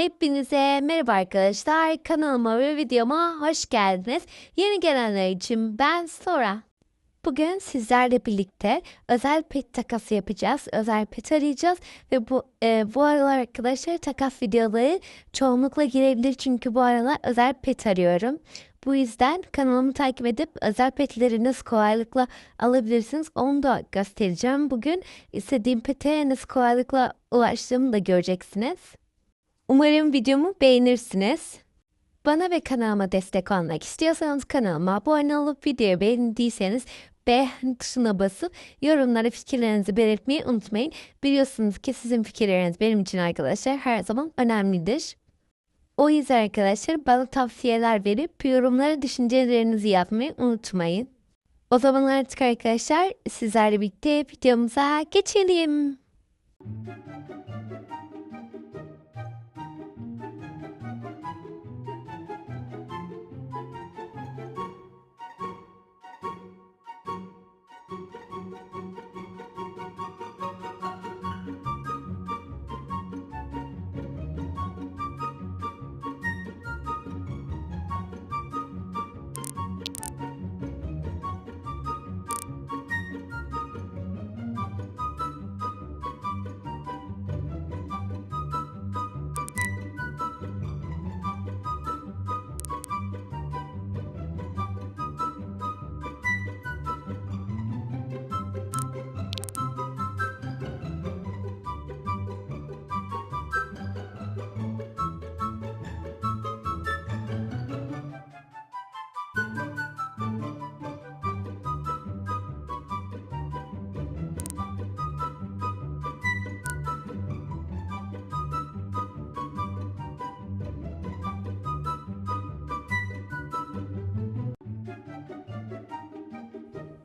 Hepinize merhaba arkadaşlar. Kanalıma ve videoma hoş geldiniz. Yeni gelenler için ben Sora. Bugün sizlerle birlikte özel pet takası yapacağız. Özel pet arayacağız ve bu e, bu aralar arkadaşlar takas videoları çoğunlukla girebilir çünkü bu aralar özel pet arıyorum. Bu yüzden kanalımı takip edip özel petleri kolaylıkla alabilirsiniz onu da göstereceğim. Bugün istediğim pete nasıl kolaylıkla ulaştığımı da göreceksiniz. Umarım videomu beğenirsiniz. Bana ve kanalıma destek olmak istiyorsanız kanalıma abone olup videoyu beğendiyseniz beğen tuşuna basıp yorumlara fikirlerinizi belirtmeyi unutmayın. Biliyorsunuz ki sizin fikirleriniz benim için arkadaşlar her zaman önemlidir. O yüzden arkadaşlar bana tavsiyeler verip yorumlara düşüncelerinizi yapmayı unutmayın. O zaman artık arkadaşlar sizlerle birlikte videomuza geçelim.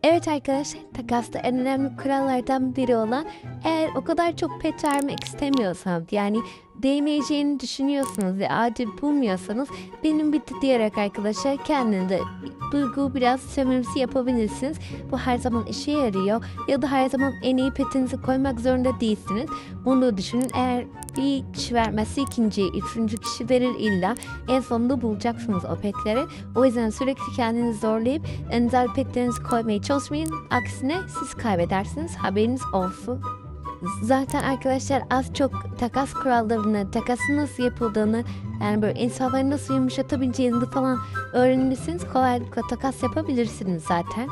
Evet arkadaşlar takasta en önemli kurallardan biri olan eğer o kadar çok pet vermek istemiyorsam yani değmeyeceğini düşünüyorsanız ve adil bulmuyorsanız benim bitti diyerek arkadaşlar kendinize duygu biraz sömürüsü yapabilirsiniz. Bu her zaman işe yarıyor ya da her zaman en iyi petinizi koymak zorunda değilsiniz. Bunu düşünün eğer bir kişi vermezse ikinci, üçüncü kişi verir illa. En sonunda bulacaksınız o petleri. O yüzden sürekli kendinizi zorlayıp enzel petlerinizi koymaya çalışmayın. Aksine siz kaybedersiniz. Haberiniz olsun. Zaten arkadaşlar az çok takas kurallarını, takasın nasıl yapıldığını, yani böyle insanları nasıl yumuşatabileceğinizi falan öğrenirsiniz. Kolaylıkla takas yapabilirsiniz zaten.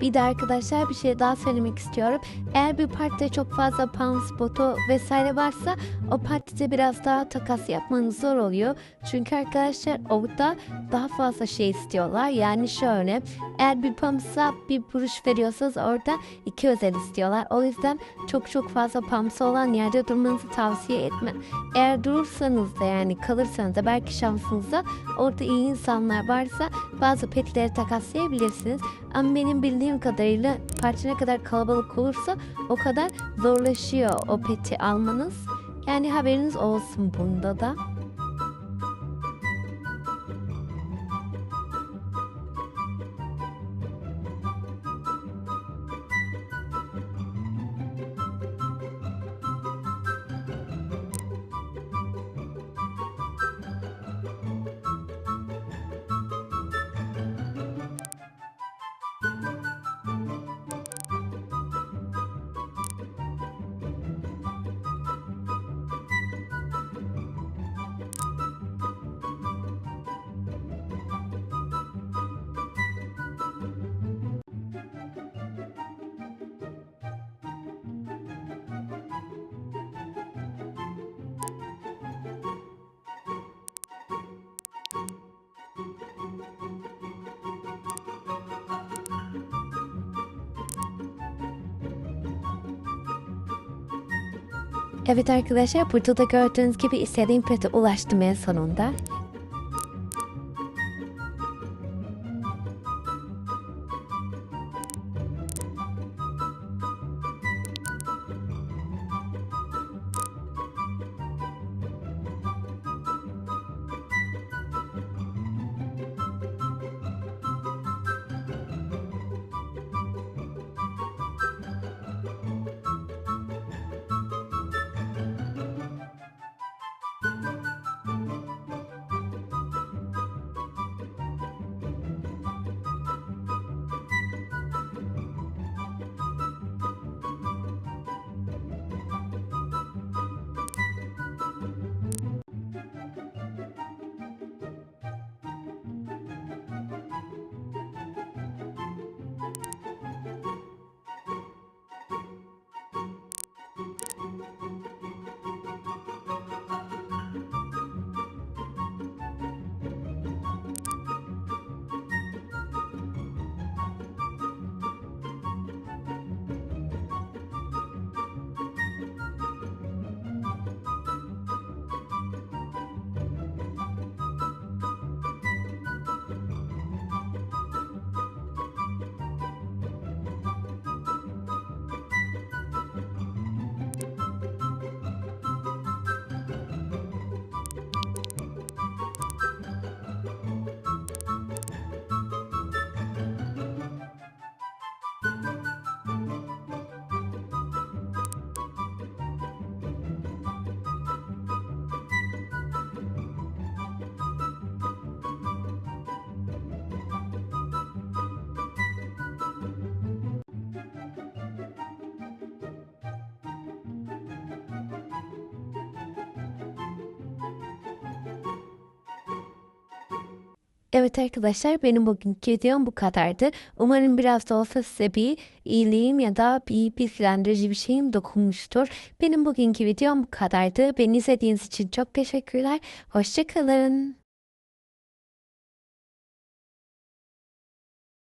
Bir de arkadaşlar bir şey daha söylemek istiyorum. Eğer bir partide çok fazla pound spotu vesaire varsa o partide biraz daha takas yapmanız zor oluyor. Çünkü arkadaşlar orada daha fazla şey istiyorlar. Yani şöyle eğer bir pamsa bir buruş veriyorsanız orada iki özel istiyorlar. O yüzden çok çok fazla pamsa olan yerde durmanızı tavsiye etmem. Eğer durursanız da yani kalırsanız da belki şansınızda orada iyi insanlar varsa bazı petleri takaslayabilirsiniz. Ama benim bildiğim kadarıyla parça ne kadar kalabalık olursa o kadar zorlaşıyor o peti almanız. Yani haberiniz olsun bunda da. Evet arkadaşlar burada da gördüğünüz gibi istediğim pete ulaştım en sonunda. Evet arkadaşlar benim bugünkü videom bu kadardı. Umarım biraz da olsa size bir iyiliğim ya da bir bilgilendirici bir şeyim dokunmuştur. Benim bugünkü videom bu kadardı. Beni izlediğiniz için çok teşekkürler. Hoşçakalın.